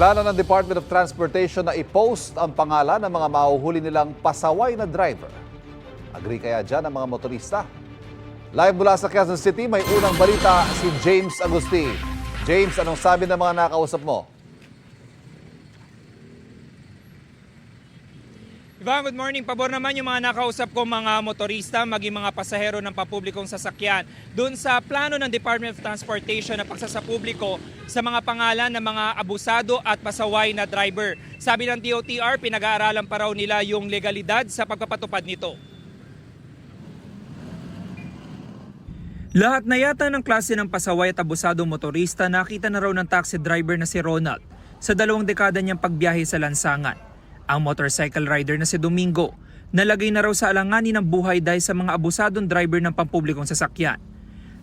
Plano ng Department of Transportation na i-post ang pangalan ng mga mahuhuli nilang pasaway na driver. Agree kaya dyan ang mga motorista? Live mula sa Quezon City, may unang balita si James Agustin. James, anong sabi ng mga nakausap mo? Ivan, good morning. Pabor naman yung mga nakausap ko mga motorista, maging mga pasahero ng papublikong sasakyan. Doon sa plano ng Department of Transportation na pagsasapubliko sa mga pangalan ng mga abusado at pasaway na driver. Sabi ng DOTR, pinag-aaralan pa raw nila yung legalidad sa pagpapatupad nito. Lahat na yata ng klase ng pasaway at abusadong motorista nakita na raw ng taxi driver na si Ronald sa dalawang dekada niyang pagbiyahe sa lansangan. Ang motorcycle rider na si Domingo nalagay na raw sa alanganin ng buhay dahil sa mga abusadong driver ng pampublikong sasakyan.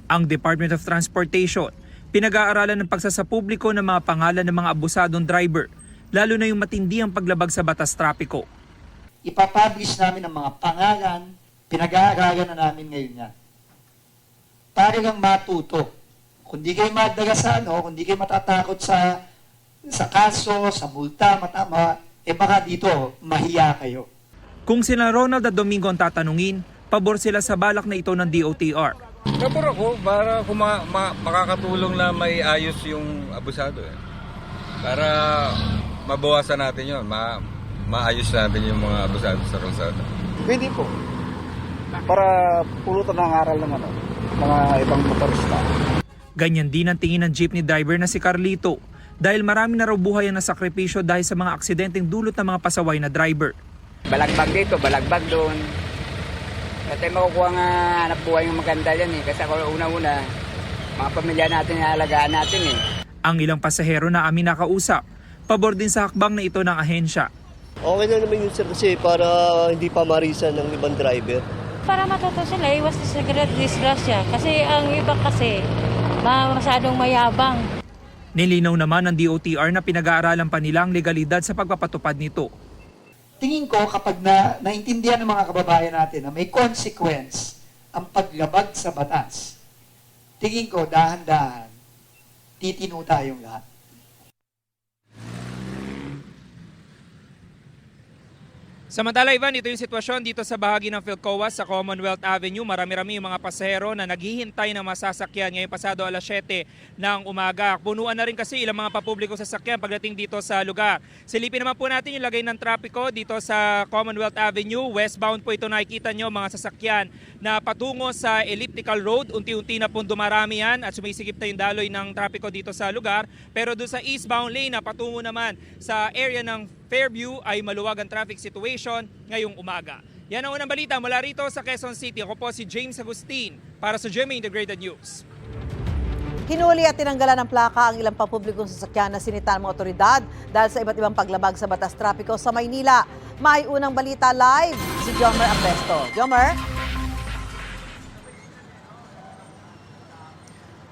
Ang Department of Transportation pinag-aaralan ng pagsasapubliko ng mga pangalan ng mga abusadong driver lalo na yung matindi ang paglabag sa batas trapiko. ipapublish namin ang mga pangalan, pinag-aaralan na namin ngayon yan. Para lang matuto. Kung di kayo madaga sa ano, kung di kayo matatakot sa sa kaso, sa multa, matama, eh baka dito, mahiya kayo. Kung sila Ronald at Domingo ang tatanungin, pabor sila sa balak na ito ng DOTR. Kapor ako para kung ma- ma- makakatulong na may ayos yung abusado eh. Para mabawasan natin yon, ma maayos natin yung mga abusado sa kalsada. Pwede po. Para pulutan ng aral ng ano, mga ibang motorista. Ganyan din ang tingin ng jeepney driver na si Carlito dahil marami na raw buhay ang nasakripisyo dahil sa mga aksidenteng dulot ng mga pasaway na driver. balagbag dito, balagbag doon. At tayo makukuha nga hanap buhay yung maganda yan eh. Kasi ako una-una, mga pamilya natin alagaan natin eh. Ang ilang pasahero na amin nakausap, pabor din sa hakbang na ito ng ahensya. Okay na naman yun sir kasi para hindi pa marisan ng ibang driver. Para matuto sila, iwas sa disgrasya. Kasi ang iba kasi, ma- masyadong mayabang. Nilinaw naman ng DOTR na pinag-aaralan pa nila ang legalidad sa pagpapatupad nito. Tingin ko kapag na, naintindihan ng mga kababayan natin na may consequence ang paglabag sa batas, tingin ko dahan-dahan, titino tayong lahat. Samantala Ivan, ito yung sitwasyon dito sa bahagi ng Philcoa sa Commonwealth Avenue. Marami-rami yung mga pasahero na naghihintay ng masasakyan ngayong pasado alas 7 ng umaga. Punuan na rin kasi ilang mga papublikong sasakyan pagdating dito sa lugar. Silipin naman po natin yung lagay ng trapiko dito sa Commonwealth Avenue. Westbound po ito nakikita nyo mga sasakyan na patungo sa Elliptical Road. Unti-unti na po dumarami yan at sumisikip na yung daloy ng trapiko dito sa lugar. Pero doon sa eastbound lane na patungo naman sa area ng Fairview ay maluwag ang traffic situation ngayong umaga. Yan ang unang balita mula rito sa Quezon City. Ako po si James Agustin para sa GMA Integrated News. Hinuli at tinanggalan ng plaka ang ilang pampublikong sasakyan na sinita ng mga otoridad dahil sa iba't ibang paglabag sa batas trapiko sa Maynila. May unang balita live si Jomer Apesto. Jomer?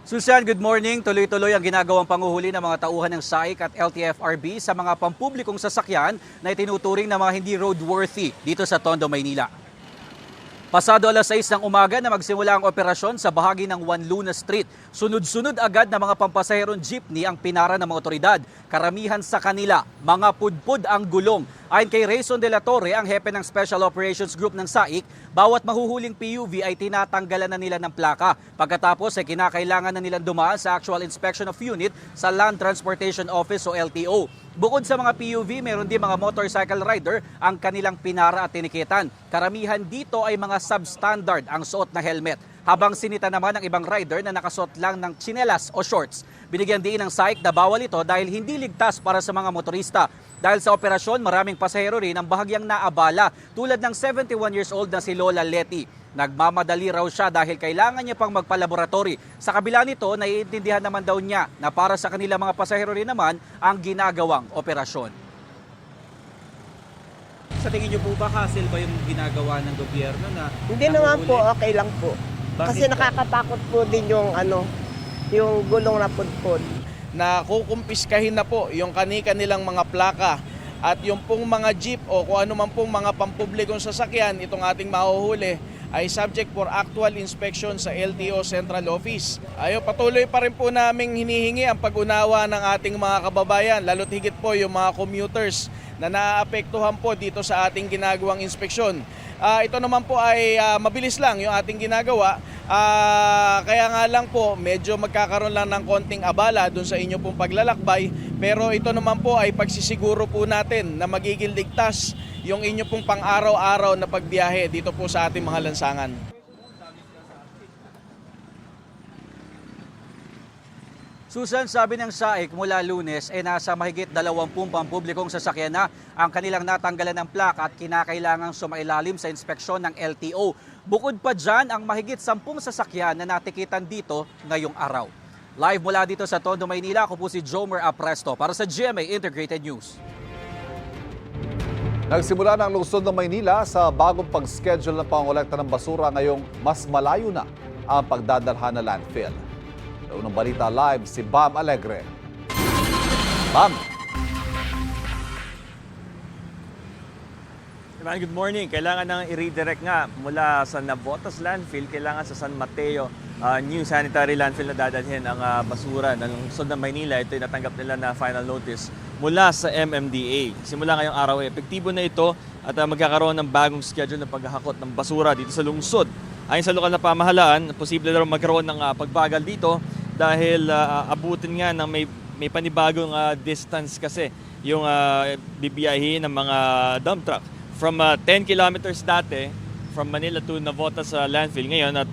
Susan, good morning. Tuloy-tuloy ang ginagawang panguhuli ng mga tauhan ng SAIC at LTFRB sa mga pampublikong sasakyan na itinuturing na mga hindi roadworthy dito sa Tondo, Maynila. Pasado alas 6 ng umaga na magsimula ang operasyon sa bahagi ng Juan Luna Street. Sunod-sunod agad na mga pampasaherong jeepney ang pinara ng mga otoridad. Karamihan sa kanila, mga pudpud ang gulong. Ayon kay Rayson de la Torre, ang hepe ng Special Operations Group ng SAIC, bawat mahuhuling PUV ay tinatanggalan na nila ng plaka. Pagkatapos ay kinakailangan na nilang dumaan sa actual inspection of unit sa Land Transportation Office o LTO. Bukod sa mga PUV, meron din mga motorcycle rider ang kanilang pinara at tinikitan. Karamihan dito ay mga substandard ang suot na helmet. Habang sinita naman ang ibang rider na nakasuot lang ng chinelas o shorts. Binigyan din ng SAIC na bawal ito dahil hindi ligtas para sa mga motorista. Dahil sa operasyon, maraming pasahero rin ang bahagyang naabala tulad ng 71 years old na si Lola Leti. Nagmamadali raw siya dahil kailangan niya pang magpalaboratory. Sa kabila nito, naiintindihan naman daw niya na para sa kanila mga pasahero rin naman ang ginagawang operasyon. Sa tingin niyo po ba hassle ba yung ginagawa ng gobyerno na Hindi naman po, okay lang po. Bakit Kasi po? nakakatakot po din yung ano, yung gulong na pudpud. na kukumpiskahin na po yung kani-kanilang mga plaka at yung pong mga jeep o kung ano man pong mga pampublikong sasakyan itong ating mahuhuli ay subject for actual inspection sa LTO Central Office. Ayo, patuloy pa rin po naming hinihingi ang pag-unawa ng ating mga kababayan, lalo't higit po yung mga commuters na naapektuhan po dito sa ating ginagawang inspeksyon. Ah, ito naman po ay ah, mabilis lang yung ating ginagawa. Ah, kaya nga lang po medyo magkakaroon lang ng konting abala doon sa inyo pong paglalakbay. Pero ito naman po ay pagsisiguro po natin na magiging ligtas yung inyo pong pang-araw-araw na pagbiyahe dito po sa ating mga lansangan. Susan, sabi ng SAIC mula lunes ay nasa mahigit 20 pampublikong sasakyan na ang kanilang natanggalan ng plaka at kinakailangang sumailalim sa inspeksyon ng LTO. Bukod pa dyan, ang mahigit 10 sasakyan na natikitan dito ngayong araw. Live mula dito sa Tondo, Maynila, ako po si Jomer Apresto para sa GMA Integrated News. Nagsimula ng lungsod ng Maynila sa bagong pag-schedule ng pangolekta ng basura ngayong mas malayo na ang pagdadalhan na landfill. Unang balita live si Bam Alegre. Bam! Ivan, good morning. Kailangan nang i-redirect nga mula sa Navotas landfill, kailangan sa San Mateo uh, new sanitary landfill na dadalhin ang uh, basura ng lungsod ng Maynila. Ito yung natanggap nila na final notice mula sa MMDA. Simula ngayong araw, eh, epektibo na ito at uh, magkakaroon ng bagong schedule ng paghahakot ng basura dito sa lungsod. Ayon sa lokal na pamahalaan, posible na rin magkaroon ng uh, pagbagal dito dahil uh, abutin nga ng may, may panibagong uh, distance kasi yung uh, bibiyahin ng mga dump truck from uh, 10 kilometers dati from Manila to Navotas sa landfill ngayon at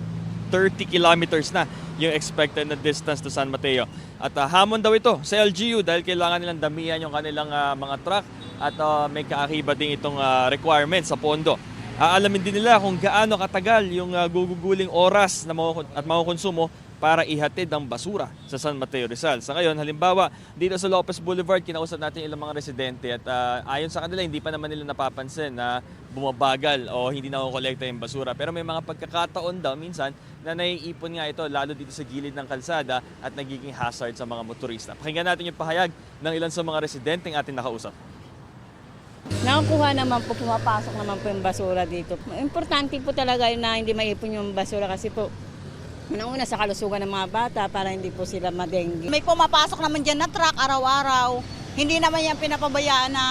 30 kilometers na yung expected na distance to San Mateo. At uh, hamon daw ito sa LGU dahil kailangan nilang damihan yung kanilang uh, mga truck at uh, may kaakibat din itong uh, requirement sa pondo. Aalamin din nila kung gaano katagal yung uh, guguguling oras na maku- at makukonsumo para ihatid ang basura sa San Mateo Rizal. Sa ngayon, halimbawa, dito sa Lopez Boulevard, kinausap natin ilang mga residente at ah, ayon sa kanila, hindi pa naman nila napapansin na bumabagal o hindi na kolekta yung basura. Pero may mga pagkakataon daw minsan na naiipon nga ito lalo dito sa gilid ng kalsada at nagiging hazard sa mga motorista. Pakinggan natin yung pahayag ng ilan sa mga residenteng ating nakausap. Nakakuha naman po, pumapasok naman po yung basura dito. Importante po talaga na hindi maipon yung basura kasi po Unang-una sa kalusugan ng mga bata para hindi po sila madenggi. May pumapasok naman dyan na truck araw-araw. Hindi naman yan pinapabayaan na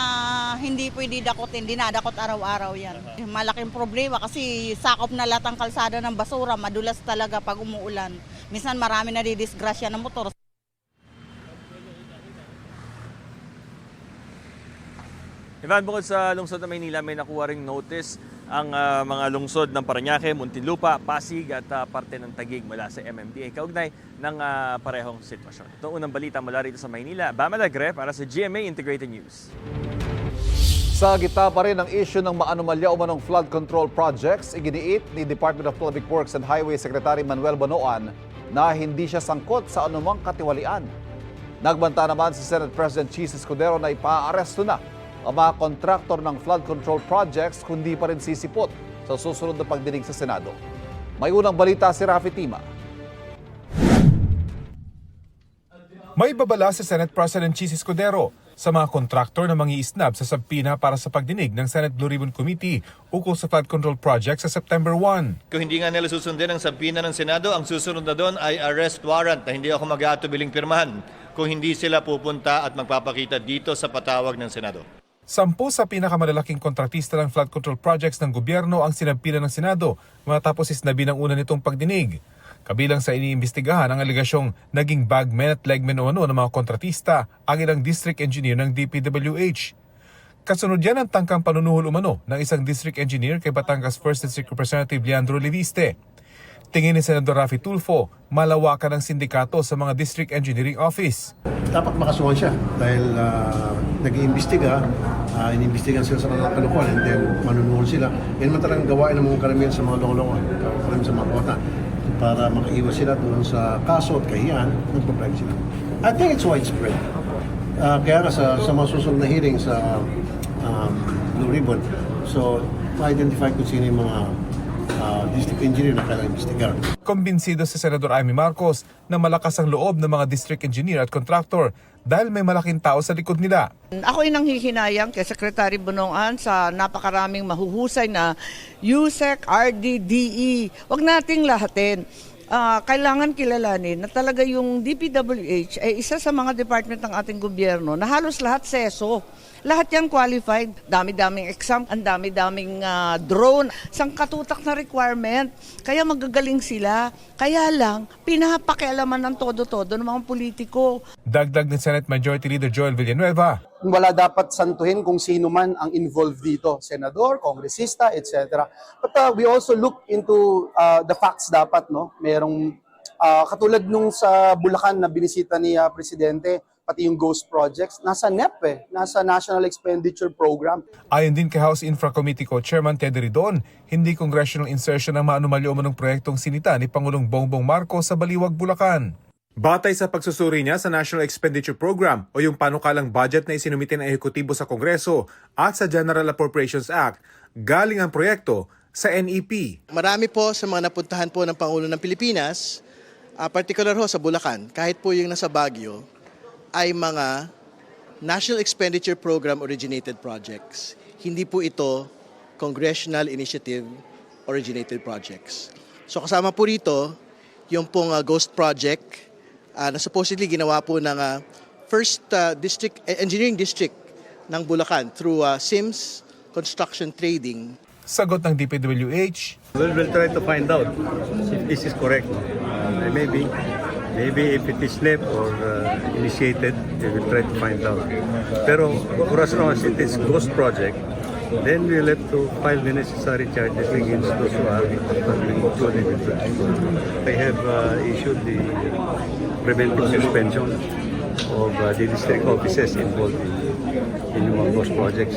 hindi pwede dakotin, dinadakot araw-araw yan. Malaking problema kasi sakop na lahat ang kalsada ng basura, madulas talaga pag umuulan. Minsan marami na didisgrasya ng motor. Ivan, bukod sa lungsod ng Maynila, may nakuha ring notice ang ah, mga lungsod ng Paranaque, Muntinlupa, Pasig at ah, parte ng Tagig mula sa MMDA. Kaugnay ng ah, parehong sitwasyon. Ito ang unang balita mula rito sa Maynila. Bam Alegre para sa GMA Integrated News. Sa gitna pa rin ng issue ng maanumalya o manong flood control projects, iginiit ni Department of Public Works and Highway Secretary Manuel Bonoan na hindi siya sangkot sa anumang katiwalian. Nagbanta naman si Senate President Cheese Escudero na ipaaresto na ang mga kontraktor ng flood control projects kundi pa rin sisipot sa susunod na pagdinig sa Senado. May unang balita si Rafi Tima. May babala si Senate President Chis Escudero sa mga kontraktor na mangiisnab sa sabpina para sa pagdinig ng Senate Blue Ribbon Committee ukol sa flood control project sa September 1. Kung hindi nga nila susundin ang sabina ng Senado, ang susunod na doon ay arrest warrant na hindi ako mag-aatubiling pirmahan kung hindi sila pupunta at magpapakita dito sa patawag ng Senado. Sampu sa pinakamalalaking kontratista ng flood control projects ng gobyerno ang sinabpina ng Senado matapos isnabi ng una nitong pagdinig. Kabilang sa iniimbestigahan ang aligasyong naging bagmen at legmen o ano ng mga kontratista ang ilang district engineer ng DPWH. Kasunod yan ang tangkang panunuhol umano ng isang district engineer kay Batangas 1st District Representative Leandro Leviste. Tingin ni Senador Rafi Tulfo, malawakan ang sindikato sa mga district engineering office. dapat makasuhan siya dahil uh, nag-iimbestiga, uh, iniimbestigan sila sa mga kalukuhan and then manunuhol sila. Yan naman talagang gawain ng mga karamihan sa mga longolongan, karamihan sa mga kota para makaiwas sila doon sa kaso at kahiyan, nagpa-prime sila. I think it's widespread. Uh, kaya nga sa, sa mga susunod na hearing sa um, Blue Ribbon, so ma-identify kung sino yung mga ah, district engineer na kailangan imbestigahan. Kumbinsido si Senador Amy Marcos na malakas ang loob ng mga district engineer at contractor dahil may malaking tao sa likod nila. Ako ay nanghihinayang kay Secretary Bunongan sa napakaraming mahuhusay na USEC, RDDE. Huwag nating lahatin. Ah, kailangan kilalanin na talaga yung DPWH ay isa sa mga department ng ating gobyerno na halos lahat seso. Lahat yan qualified. Dami-daming exam, ang dami-daming ah, drone, sangkatutak na requirement. Kaya magagaling sila. Kaya lang, pinapakialaman ng todo-todo ng mga politiko. Dagdag ni Senate Majority Leader Joel Villanueva, wala dapat santuhin kung sino man ang involved dito, senador, kongresista, etc. But uh, we also look into uh, the facts dapat, no? Merong uh, katulad nung sa Bulacan na binisita ni uh, presidente, pati yung ghost projects, nasa NEP eh, nasa National Expenditure Program. Ayon din kay House Infra Committee Co-Chairman Ted Ridon, hindi congressional insertion ang maanumalyo umanong proyektong sinita ni Pangulong Bongbong Marcos sa Baliwag, Bulacan. Batay sa pagsusuri niya sa National Expenditure Program o yung panukalang budget na isinumite ng ehekutibo sa Kongreso at sa General Appropriations Act, galing ang proyekto sa NEP. Marami po sa mga napuntahan po ng Pangulo ng Pilipinas, ah, particular ho sa Bulacan, kahit po yung nasa Baguio, ay mga National Expenditure Program originated projects. Hindi po ito Congressional Initiative originated projects. So kasama po rito yung pong ah, Ghost Project ah, na supposedly ginawa po ng ah, First ah, District eh, Engineering District ng Bulacan through ah, Sims Construction Trading Sagot ng DPWH, Well, we'll try to find out if this is correct. Uh, maybe, maybe if it is left or uh, initiated, we will try to find out. Pero for as long as it is ghost project, then we'll have to file the necessary charges against those who are included in it. They have uh, issued the preventive suspension of uh, the district offices involved in, in yung mga ghost projects.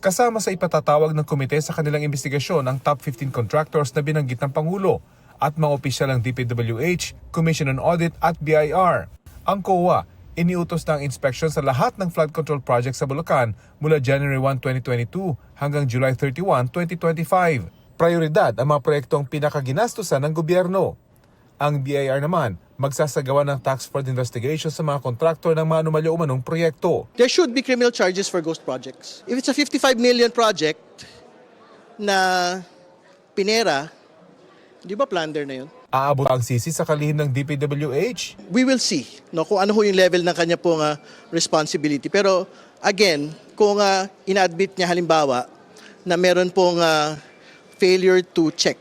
kasama sa ipatatawag ng komite sa kanilang investigasyon ang top 15 contractors na binanggit ng Pangulo at mga opisyal ng DPWH, Commission on Audit at BIR. Ang COA, iniutos na ang inspection sa lahat ng flood control projects sa Bulacan mula January 1, 2022 hanggang July 31, 2025. Prioridad ang mga proyektong pinakaginastusan ng gobyerno. Ang BIR naman, magsasagawa ng tax fraud investigation sa mga kontraktor ng mga umanong proyekto. there should be criminal charges for ghost projects. If it's a 55 million project na pinera, di ba plunder na yun? Aabot ang sisi sa kalihim ng DPWH We will see no, kung ano ho yung level ng kanya pong ah, responsibility. Pero again, kung uh, ina-admit niya halimbawa na meron pong ah, failure to check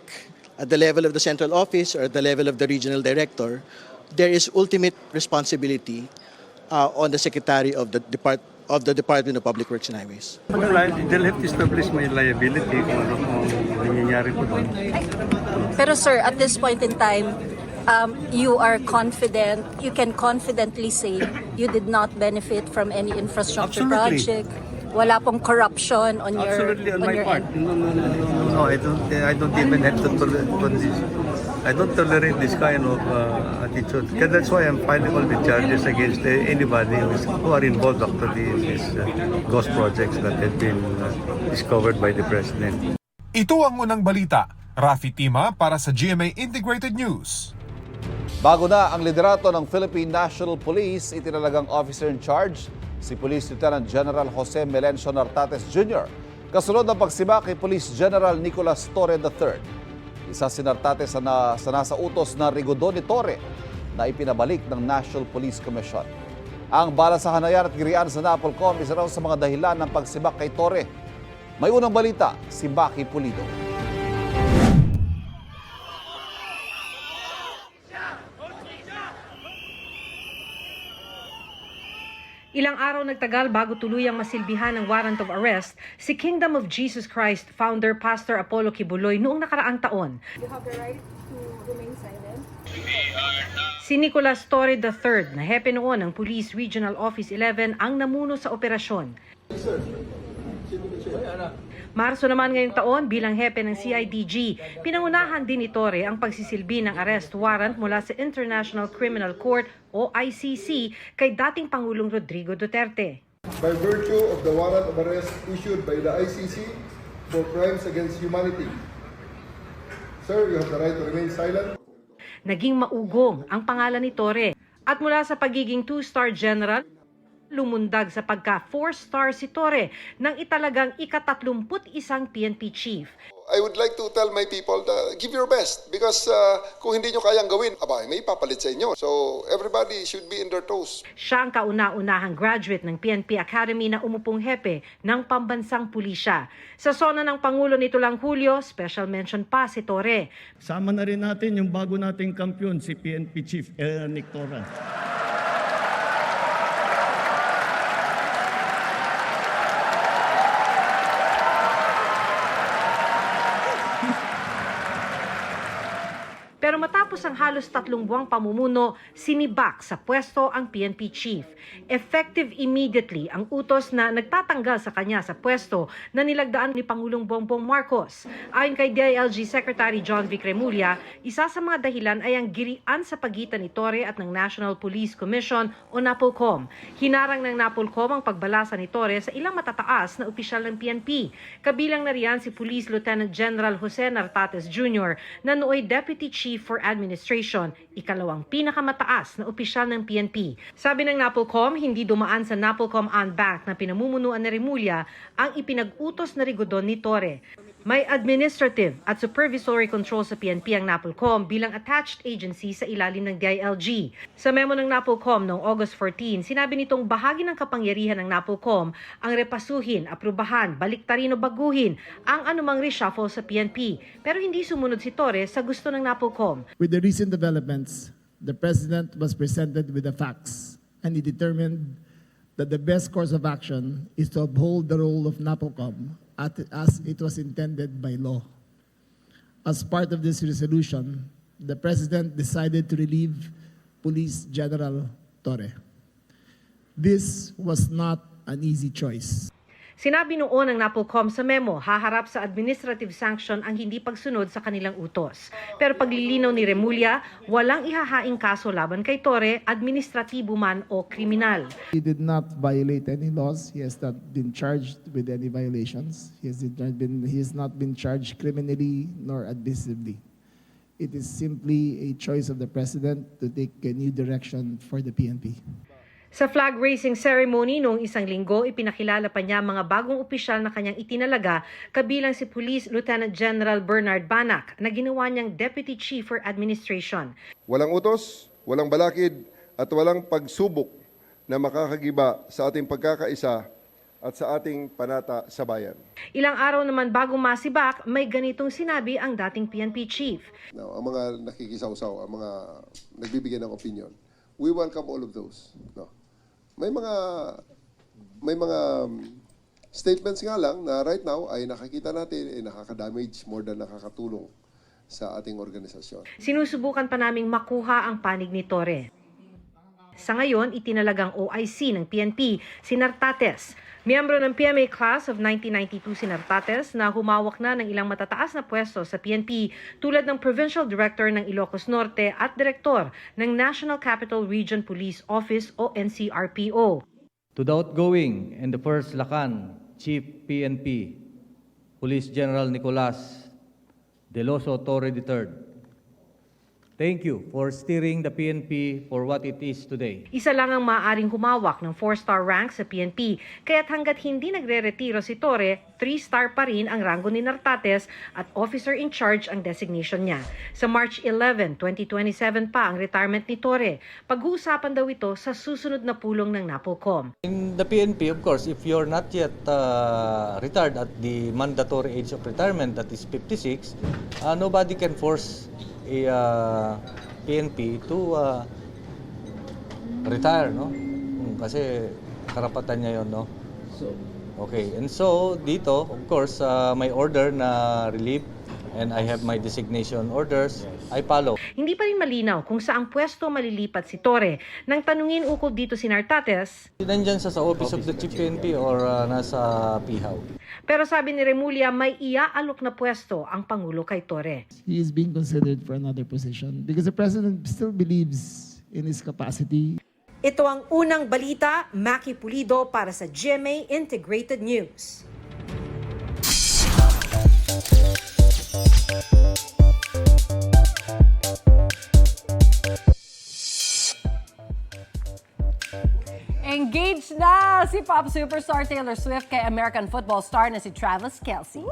at the level of the central office or the level of the regional director, there is ultimate responsibility uh, on the secretary of the depart of the Department of Public Works and Highways. They'll have to establish my liability kung ano kung nangyayari po doon. Pero sir, at this point in time, um, you are confident, you can confidently say you did not benefit from any infrastructure Absolutely. project. Wala pong corruption on your Absolutely on, on my your part. end. No, no, no, no, no, no, I don't, I don't even have to tolerate this. I don't tolerate this kind of uh, attitude. Kaya that's why I'm filing all the charges against uh, anybody who, is, who are involved after the, these uh, ghost projects that have been uh, discovered by the President. Ito ang unang balita. Rafi Tima para sa GMA Integrated News. Bago na ang liderato ng Philippine National Police, itinalagang officer in charge si Police Lieutenant General Jose Melencio Nartates Jr. Kasunod ng pagsibak kay Police General Nicolas Torre III. Isa si Nartates sa, na, sa nasa utos na Rigodon ni Torre na ipinabalik ng National Police Commission. Ang bala sa hanayan at girian sa Napolcom isa raw sa mga dahilan ng pagsibak kay Torre. May unang balita, si Baki Pulido. Ilang araw nagtagal bago tuluyang masilbihan ng warrant of arrest si Kingdom of Jesus Christ founder Pastor Apollo Kibuloy noong nakaraang taon. Si Nicolas Torre III, na hepe noon ng Police Regional Office 11 ang namuno sa operasyon. Marso naman ngayong taon bilang hepe ng CIDG, pinangunahan din ni Torre ang pagsisilbi ng arrest warrant mula sa International Criminal Court o ICC kay dating Pangulong Rodrigo Duterte. by virtue of the warrant of arrest issued by the ICC for crimes against humanity Sir, you have the right to remain silent. Naging maugong ang pangalan ni Torre at mula sa pagiging two-star general, lumundag sa pagka four-star si Torre nang italagang ikatatlumput isang PNP chief. I would like to tell my people to give your best because uh, kung hindi nyo kayang gawin, aba, may papalit sa inyo. So everybody should be in their toes. Siya ang kauna-unahang graduate ng PNP Academy na umupong hepe ng pambansang pulisya. Sa sona ng Pangulo nito lang Hulyo, special mention pa si Torre. Sama na rin natin yung bago nating kampiyon, si PNP Chief Nick Torres. Pero matapos ang halos tatlong buwang pamumuno, sinibak sa pwesto ang PNP chief. Effective immediately ang utos na nagtatanggal sa kanya sa pwesto na nilagdaan ni Pangulong Bongbong Marcos. Ayon kay DILG Secretary John Vic Remulla, isa sa mga dahilan ay ang girian sa pagitan ni Torre at ng National Police Commission o NAPOLCOM. Hinarang ng NAPOLCOM ang pagbalasa ni Torre sa ilang matataas na opisyal ng PNP. Kabilang na riyan si Police Lieutenant General Jose Nartates Jr. na nooy Deputy Chief for Administration, ikalawang pinakamataas na opisyal ng PNP. Sabi ng NAPOLCOM, hindi dumaan sa NAPOLCOM Unbanked na pinamumunuan ni Remulla ang ipinag-utos na rigodon ni Torre. May administrative at supervisory control sa PNP ang NAPOLCOM bilang attached agency sa ilalim ng DILG. Sa memo ng NAPOLCOM noong August 14, sinabi nitong bahagi ng kapangyarihan ng NAPOLCOM ang repasuhin, aprubahan, baliktarin o baguhin ang anumang reshuffle sa PNP. Pero hindi sumunod si Torres sa gusto ng NAPOLCOM. With the recent developments, the President was presented with the facts and he determined that the best course of action is to uphold the role of NAPOCOM at, as it was intended by law. As part of this resolution, the President decided to relieve Police General Torre. This was not an easy choice. Sinabi noon ng NAPOLCOM sa memo, haharap sa administrative sanction ang hindi pagsunod sa kanilang utos. Pero paglilinaw ni Remulla, walang ihahaing kaso laban kay Torre, administratibo man o kriminal. He did not violate any laws. He has not been charged with any violations. He has not been, he has not been charged criminally nor admissively. It is simply a choice of the President to take a new direction for the PNP. Sa flag raising ceremony noong isang linggo, ipinakilala pa niya mga bagong opisyal na kanyang itinalaga, kabilang si Police Lieutenant General Bernard Banak na ginawa niyang Deputy Chief for Administration. Walang utos, walang balakid, at walang pagsubok na makakagiba sa ating pagkakaisa at sa ating panata sa bayan. Ilang araw naman bago masibak, may ganitong sinabi ang dating PNP Chief. Now, ang mga nakikisawsaw, ang mga nagbibigay ng opinion, we welcome all of those. No. May mga may mga um, statements nga lang na right now ay nakakita natin ay nakaka-damage more than nakakatulong sa ating organisasyon. Sinusubukan pa naming makuha ang panig ni Torre. Sa ngayon, itinalagang OIC ng PNP si Nartates. Miyembro ng PMA Class of 1992 si Nartates na humawak na ng ilang matataas na pwesto sa PNP tulad ng Provincial Director ng Ilocos Norte at Direktor ng National Capital Region Police Office o NCRPO. To the outgoing and the first Lacan Chief PNP, Police General Nicolas Deloso Torre III. Thank you for steering the PNP for what it is today. Isa lang ang maaaring humawak ng 4-star rank sa PNP, kaya't hanggat hindi nagre-retiro si Torre, 3-star pa rin ang rango ni Nartates at officer in charge ang designation niya. Sa March 11, 2027 pa ang retirement ni Torre. Pag-uusapan daw ito sa susunod na pulong ng NAPOLCOM. In the PNP, of course, if you're not yet uh, retired at the mandatory age of retirement, that is 56, uh, nobody can force a uh, PNP to uh, retire, no? Hmm, Kasi karapatan niya yon, no? Okay, and so dito, of course, uh, may order na relieve and I have my designation orders, I follow. Hindi pa rin malinaw kung saang pwesto malilipat si Torre. Nang tanungin ukol dito si Nartates, Nandyan sa sa office of the chief PNP or uh, nasa PIHAW. Pero sabi ni Remulia, may iaalok na pwesto ang Pangulo kay Torre. He is being considered for another position because the President still believes in his capacity. Ito ang unang balita, Maki Pulido para sa GMA Integrated News. Engage na si pop superstar Taylor Swift kay American football star na si Travis Kelce.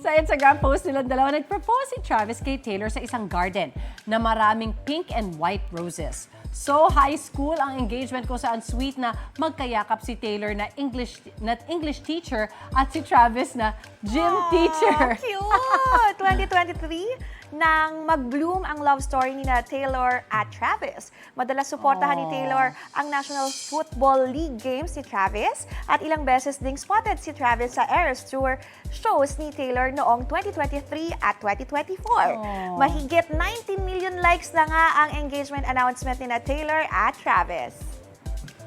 Sa Instagram post nilang dalawa, nag-propose si Travis kay Taylor sa isang garden na maraming pink and white roses. So high school ang engagement ko saan sweet na magkayakap si Taylor na English na English teacher at si Travis na gym teacher. Cute! 2023 nang mag-bloom ang love story ni na Taylor at Travis. Madalas suportahan ni Taylor ang National Football League games ni Travis at ilang beses ding spotted si Travis sa Eras Tour shows ni Taylor noong 2023 at 2024. Mahigit 90 million likes na nga ang engagement announcement ni na Taylor at Travis.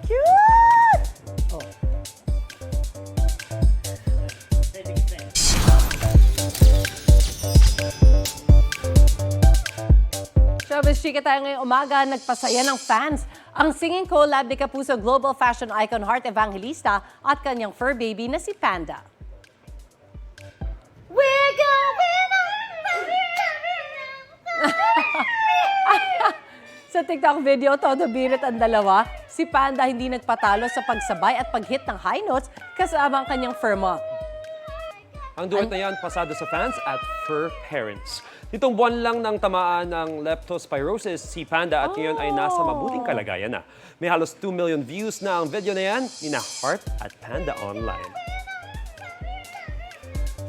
Cute! Showbiz chika tayo ngayong umaga, nagpasaya ng fans ang singing collab ni Kapuso Global Fashion Icon Heart Evangelista at kanyang fur baby na si Panda. We're going Sa TikTok video, todo birit ang dalawa. Si Panda hindi nagpatalo sa pagsabay at pag-hit ng high notes kasama ang kanyang fur mom. Ang duet na yan pasado sa fans at fur parents. Nitong buwan lang ng tamaan ng leptospirosis si Panda at ngayon ay nasa mabuting kalagayan na. May halos 2 million views na ang video na yan ni na Heart at Panda Online.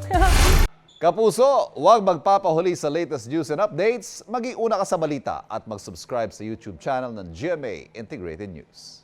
Kapuso, huwag magpapahuli sa latest news and updates. Mag-iuna ka sa balita at mag-subscribe sa YouTube channel ng GMA Integrated News.